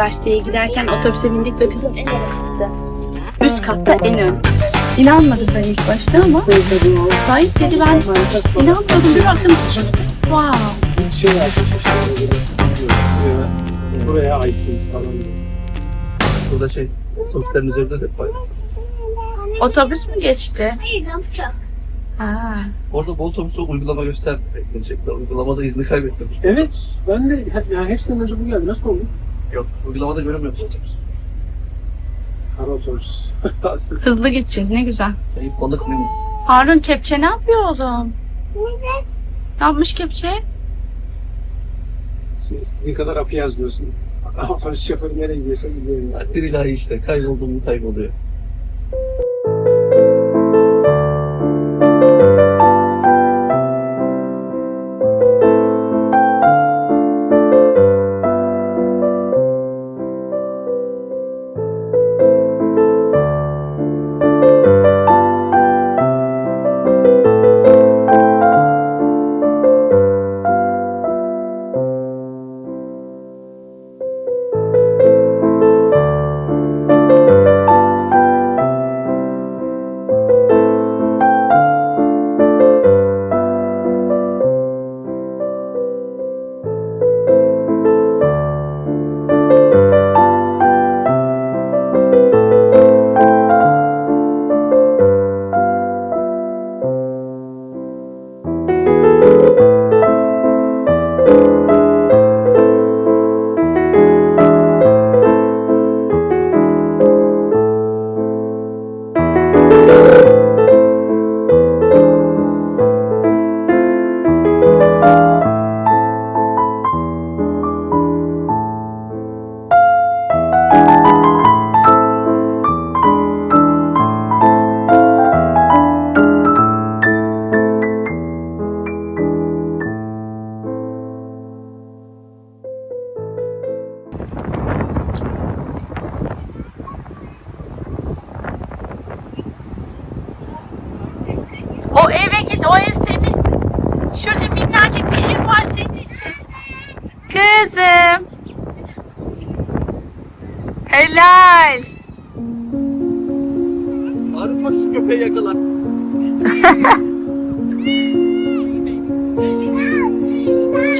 üniversiteye giderken otobüse bindik ve kızım en ön katta. Üst katta en ön. İnanmadım ben ilk başta ama sahip dedi ben inanmadım bir baktım çıktı. Wow. Şey buraya, aitsiniz falan. Burada şey, otobüslerin üzerinde de var. Otobüs mü geçti? Ha. Orada bu otobüsü uygulama göstermiyor. Gerçekten uygulamada izni kaybettim. Evet, ben de hep, yani hepsinden önce bu geldi. Nasıl oldu? Yok, uygulamada göremiyorum. Kara otobüs. Hızlı gideceğiz ne güzel. Şey, balık mı? Harun kepçe ne yapıyor oğlum? Ne yapmış kepçe? sen istediğin kadar apı yazıyorsun. Otobüs şoförü nereye gidiyorsa gidiyor. yani. Takdir ilahi işte. Kayboldum mu kayboluyor. Helal. Nasıl şu köpeği yakalar?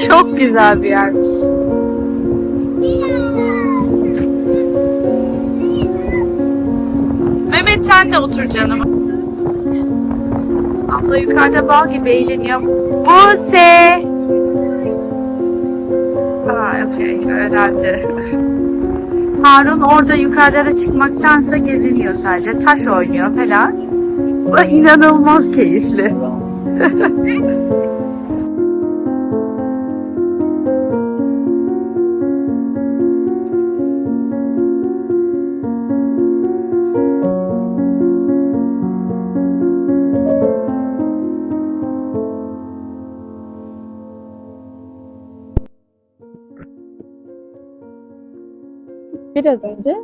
Çok güzel bir yermiş. Mehmet sen de otur canım. Abla yukarıda bal gibi eğleniyor. Buse. Aa okey herhalde. Harun orada yukarılara çıkmaktansa geziniyor sadece. Taş oynuyor falan. İnanılmaz keyifli. Biraz önce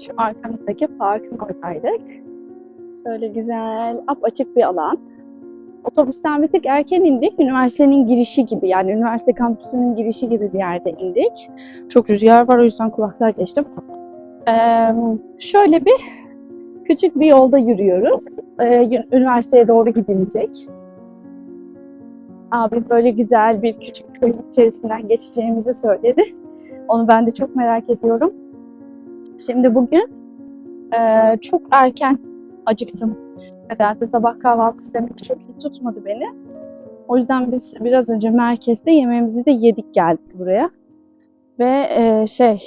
şu arkamızdaki parkın oradaydık. Şöyle güzel, açık bir alan. Otobüsten bir tık erken indik. Üniversitenin girişi gibi yani üniversite kampüsünün girişi gibi bir yerde indik. Çok rüzgar var o yüzden kulaklar geçtim. Ee, şöyle bir küçük bir yolda yürüyoruz. Ee, üniversiteye doğru gidilecek. Abi böyle güzel bir küçük köy içerisinden geçeceğimizi söyledi. Onu ben de çok merak ediyorum. Şimdi bugün eee, çok erken acıktım. Nedense sabah kahvaltısı demek çok iyi tutmadı beni. O yüzden biz biraz önce merkezde yemeğimizi de yedik geldik buraya. Ve eee, şey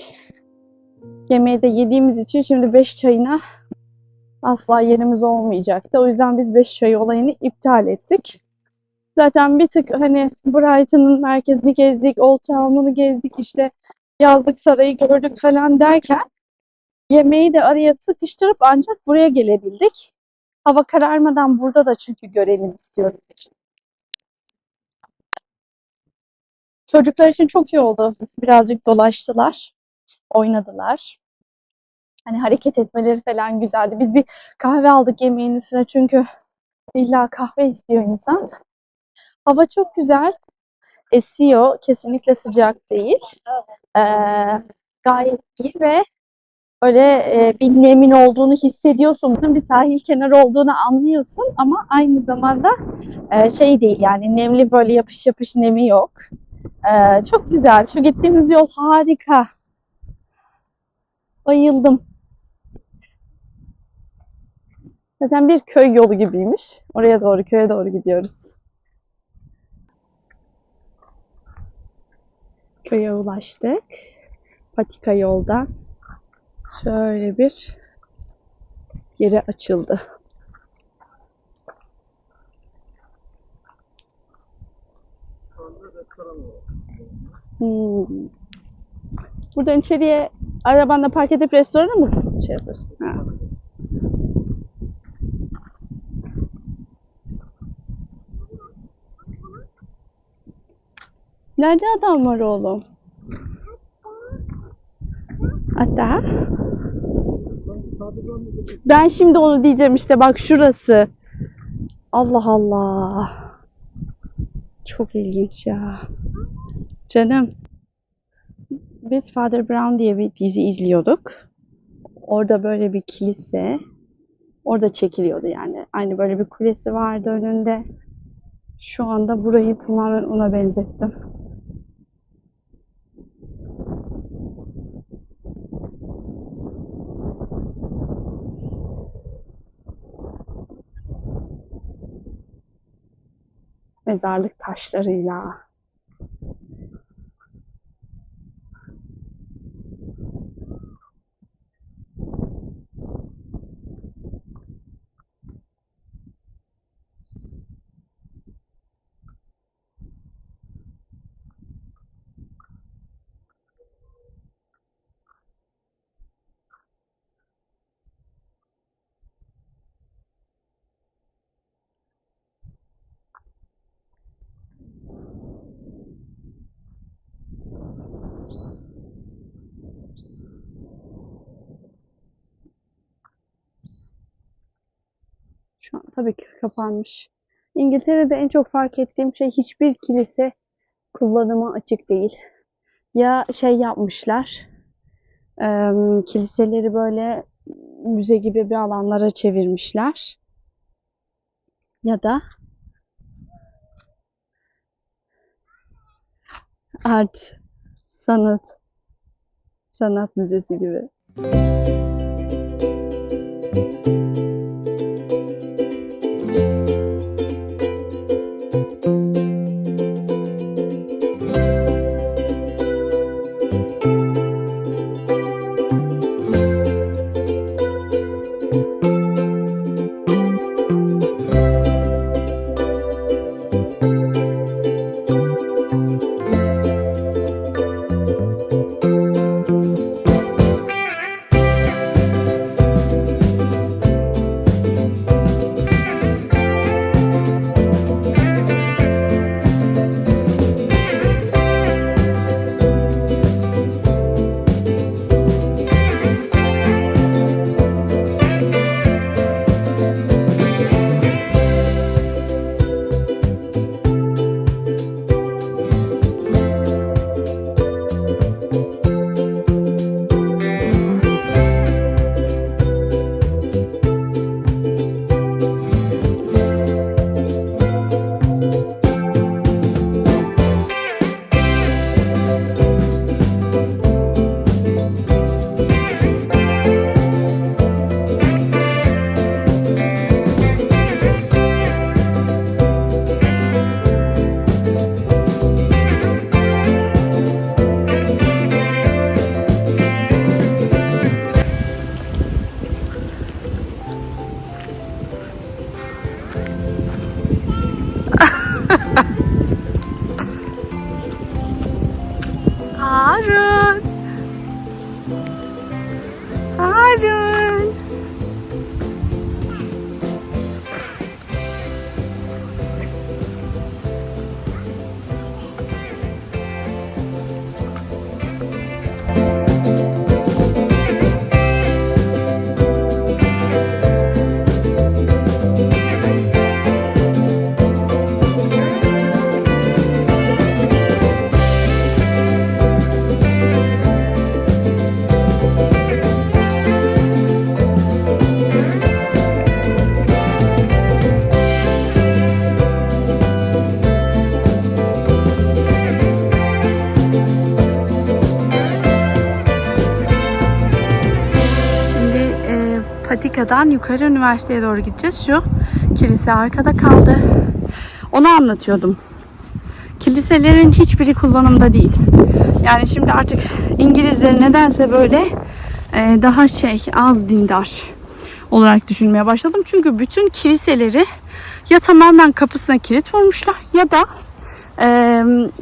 yemeği de yediğimiz için şimdi 5 çayına asla yerimiz olmayacaktı. O yüzden biz 5 çayı olayını iptal ettik. Zaten bir tık hani Brighton'ın merkezini gezdik, Old Town'unu gezdik, işte yazlık sarayı gördük falan derken yemeği de araya sıkıştırıp ancak buraya gelebildik. Hava kararmadan burada da çünkü görelim istiyoruz. Çocuklar için çok iyi oldu. Birazcık dolaştılar, oynadılar. Hani hareket etmeleri falan güzeldi. Biz bir kahve aldık yemeğin üstüne çünkü illa kahve istiyor insan. Hava çok güzel. Esiyor. Kesinlikle sıcak değil. Ee, gayet iyi ve böyle e, bir nemin olduğunu hissediyorsun. Bunun bir sahil kenarı olduğunu anlıyorsun ama aynı zamanda e, şey değil yani nemli böyle yapış yapış nemi yok. E, çok güzel. Şu gittiğimiz yol harika. Bayıldım. Zaten bir köy yolu gibiymiş. Oraya doğru, köye doğru gidiyoruz. Köye ulaştık. Patika yoldan şöyle bir yere açıldı. Hmm. Buradan içeriye arabanla park edip restorana mı şey yapıyorsun? Ha. Nerede adam var oğlum? Hatta ben şimdi onu diyeceğim işte bak şurası. Allah Allah. Çok ilginç ya. Canım. Biz Father Brown diye bir dizi izliyorduk. Orada böyle bir kilise. Orada çekiliyordu yani. Aynı böyle bir kulesi vardı önünde. Şu anda burayı tamamen ona benzettim. Mezarlık taşlarıyla. Şu an tabii ki kapanmış. İngiltere'de en çok fark ettiğim şey hiçbir kilise kullanıma açık değil. Ya şey yapmışlar, em, kiliseleri böyle müze gibi bir alanlara çevirmişler. Ya da art, sanat, sanat müzesi gibi. Patika'dan yukarı üniversiteye doğru gideceğiz. Şu kilise arkada kaldı. Onu anlatıyordum. Kiliselerin hiçbiri kullanımda değil. Yani şimdi artık İngilizleri nedense böyle e, daha şey az dindar olarak düşünmeye başladım. Çünkü bütün kiliseleri ya tamamen kapısına kilit vurmuşlar ya da e,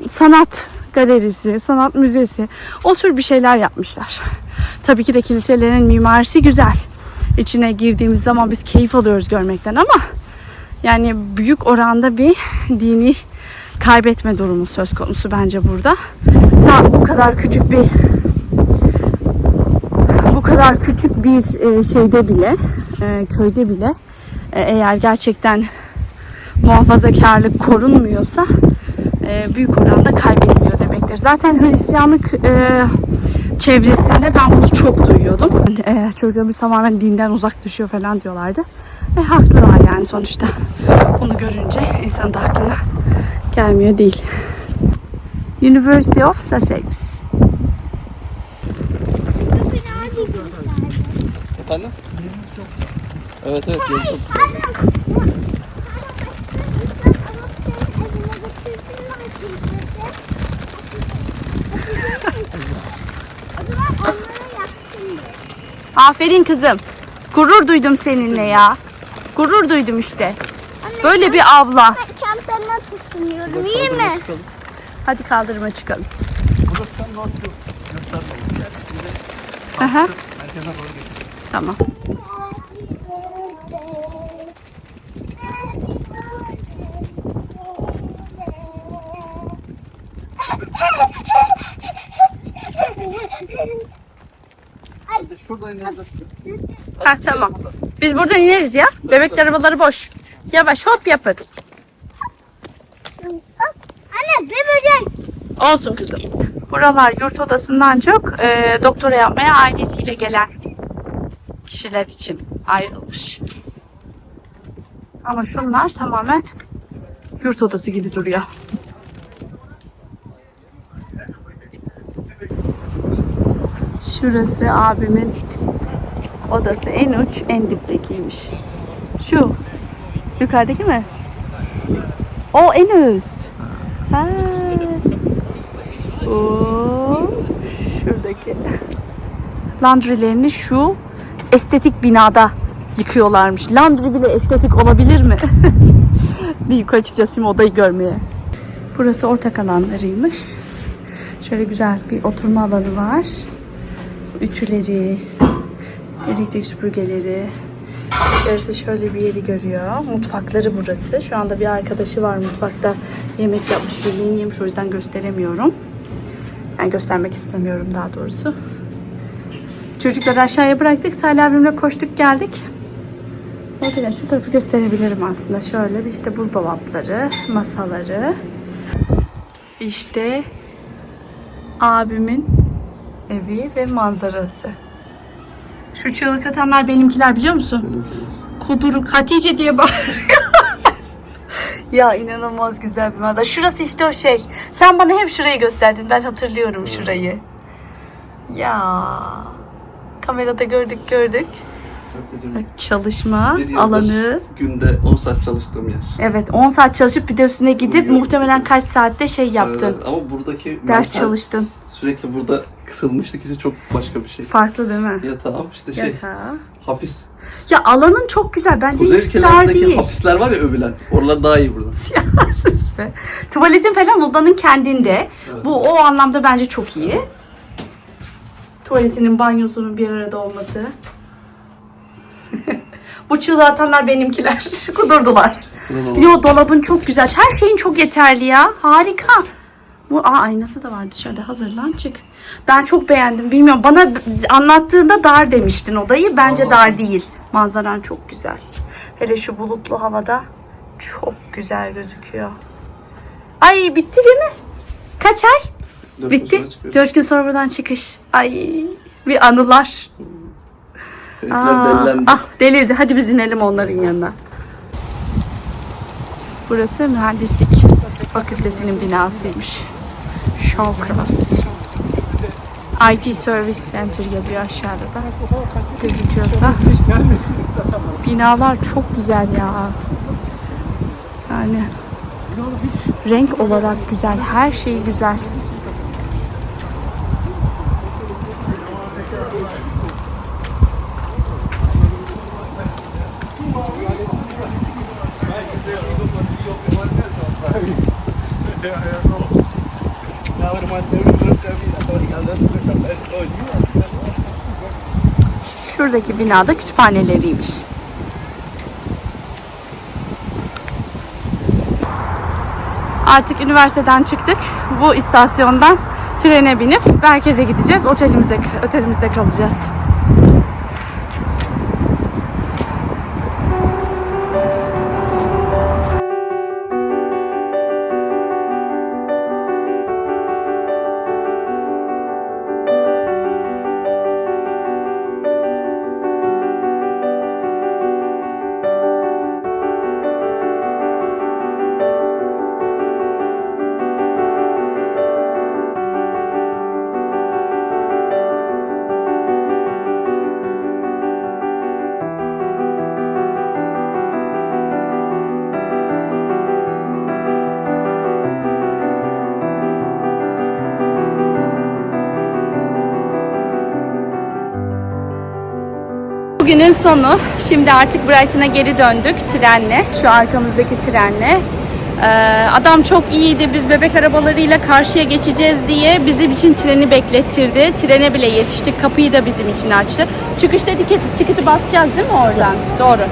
sanat galerisi, sanat müzesi o tür bir şeyler yapmışlar. Tabii ki de kiliselerin mimarisi güzel. İçine girdiğimiz zaman biz keyif alıyoruz görmekten ama yani büyük oranda bir dini kaybetme durumu söz konusu bence burada. Ta bu kadar küçük bir bu kadar küçük bir e, şeyde bile e, köyde bile e, eğer gerçekten muhafazakarlık korunmuyorsa büyük oranda kaybediliyor demektir. Zaten Hristiyanlık çevresinde ben bunu çok duyuyordum. E, çocuğumuz tamamen dinden uzak düşüyor falan diyorlardı. E, haklılar yani sonuçta. Bunu görünce insanın da aklına gelmiyor değil. University of Sussex. Efendim? Evet evet yeri çok güzel. Aferin kızım. Gurur duydum seninle ya. Gurur duydum işte. Böyle bir abla. Çantana tutunuyorum iyi mi? çıkalım. Hadi kaldırıma çıkalım. Burada sen nasıl Aha, merkeze doğru geçeceğiz. tamam. Şuradan inebilirsiniz. Ha tamam. Biz buradan ineriz ya. Bebek arabaları boş. Yavaş hop yapın. Anne bir böcek. Olsun kızım. Buralar yurt odasından çok e, doktora yapmaya ailesiyle gelen kişiler için ayrılmış. Ama şunlar tamamen yurt odası gibi duruyor. Şurası abimin odası. En uç, en diptekiymiş. Şu. Yukarıdaki mi? O en üst. Ha. Oo, şuradaki. Landrilerini şu estetik binada yıkıyorlarmış. Landri bile estetik olabilir mi? bir yukarı çıkacağız şimdi odayı görmeye. Burası ortak alanlarıymış. Şöyle güzel bir oturma alanı var. Ütüleri, elektrik süpürgeleri. İçerisi şöyle bir yeri görüyor. Mutfakları burası. Şu anda bir arkadaşı var mutfakta yemek yapmış, yemeğini yemiş. O yüzden gösteremiyorum. Yani göstermek istemiyorum daha doğrusu. Çocukları aşağıya bıraktık. Salih abimle koştuk geldik. Yüzden şu tarafı gösterebilirim aslında. Şöyle bir işte buzdolapları, masaları. İşte abimin evi ve manzarası. Şu çığlık atanlar benimkiler biliyor musun? Kuduruk Hatice diye bağırıyor. ya inanılmaz güzel bir manzara. Şurası işte o şey. Sen bana hep şurayı gösterdin. Ben hatırlıyorum şurayı. Ya. Kamerada gördük gördük. Bak çalışma alanı. Günde 10 saat çalıştığım yer. Evet 10 saat çalışıp bir de üstüne gidip Uyuyorum. muhtemelen kaç saatte şey yaptın. Ee, ama buradaki Ders mental- çalıştın. Sürekli burada kısılmışlık hissi çok başka bir şey. Farklı değil mi? Yatağım işte şey Yatağı. hapis. Ya alanın çok güzel. Bence Kuzey hiç dar değil. hapisler var ya övülen. Oralar daha iyi burada. Ya sus be. Tuvaletin falan odanın kendinde. Bu o anlamda bence çok iyi. Tuvaletinin banyosunun bir arada olması. Bu çığlığı atanlar benimkiler. Kudurdular. Yo dolabın çok güzel. Her şeyin çok yeterli ya. Harika. Bu aa, aynası da var dışarıda. Hazırlan çık. Ben çok beğendim. Bilmiyorum bana anlattığında dar demiştin odayı. Bence dar değil. Manzaran çok güzel. Hele şu bulutlu havada çok güzel gözüküyor. Ay bitti değil mi? Kaç ay? Dört Bitti. Dört gün sonra buradan çıkış. Ay bir anılar. Aa, delilendi. ah delirdi. Hadi biz inelim onların yanına. Burası mühendislik fakültesinin binasıymış. Shawcross. IT Service Center yazıyor aşağıda da. Gözüküyorsa. Binalar çok güzel ya. Yani renk olarak güzel. Her şey güzel. Şuradaki binada kütüphaneleriymiş. Artık üniversiteden çıktık. Bu istasyondan trene binip merkeze gideceğiz. Otelimize otelimizde kalacağız. Bugünün sonu. Şimdi artık Brighton'a geri döndük trenle. Şu arkamızdaki trenle. Ee, adam çok iyiydi. Biz bebek arabalarıyla karşıya geçeceğiz diye bizim için treni beklettirdi. Trene bile yetiştik. Kapıyı da bizim için açtı. Çıkışta tiket, tiketi basacağız değil mi oradan? Doğru.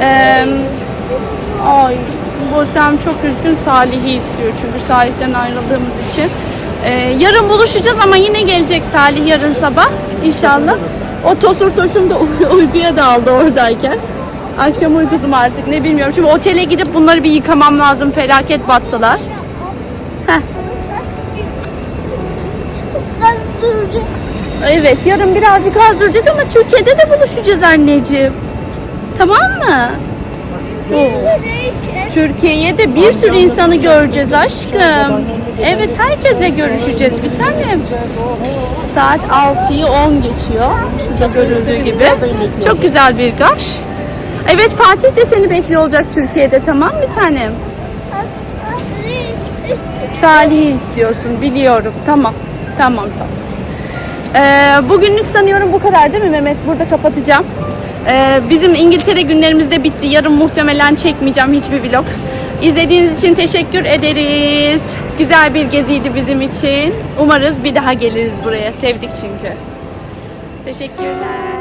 Ee, ay, Bosem çok üzgün Salih'i istiyor. Çünkü Salih'ten ayrıldığımız için. Ee, yarın buluşacağız ama yine gelecek Salih yarın sabah inşallah. O tosur toşum da uy- uykuya daldı oradayken. Akşam uykusum artık ne bilmiyorum. Şimdi otele gidip bunları bir yıkamam lazım. Felaket battılar. Duracak. Evet yarın birazcık az duracak ama Türkiye'de de buluşacağız anneciğim. Tamam mı? Türkiye'ye de bir sürü insanı göreceğiz aşkım. Evet herkesle görüşeceğiz bir tanem. Saat 6'yı 10 geçiyor. Şurada görüldüğü gibi. Çok güzel bir gar. Evet Fatih de seni bekliyor olacak Türkiye'de tamam bir tanem. Salih'i istiyorsun biliyorum. Tamam. Tamam tamam. Ee, bugünlük sanıyorum bu kadar değil mi Mehmet? Burada kapatacağım. Ee, bizim İngiltere günlerimiz de bitti. Yarın muhtemelen çekmeyeceğim hiçbir vlog. İzlediğiniz için teşekkür ederiz. Güzel bir geziydi bizim için. Umarız bir daha geliriz buraya. Sevdik çünkü. Teşekkürler.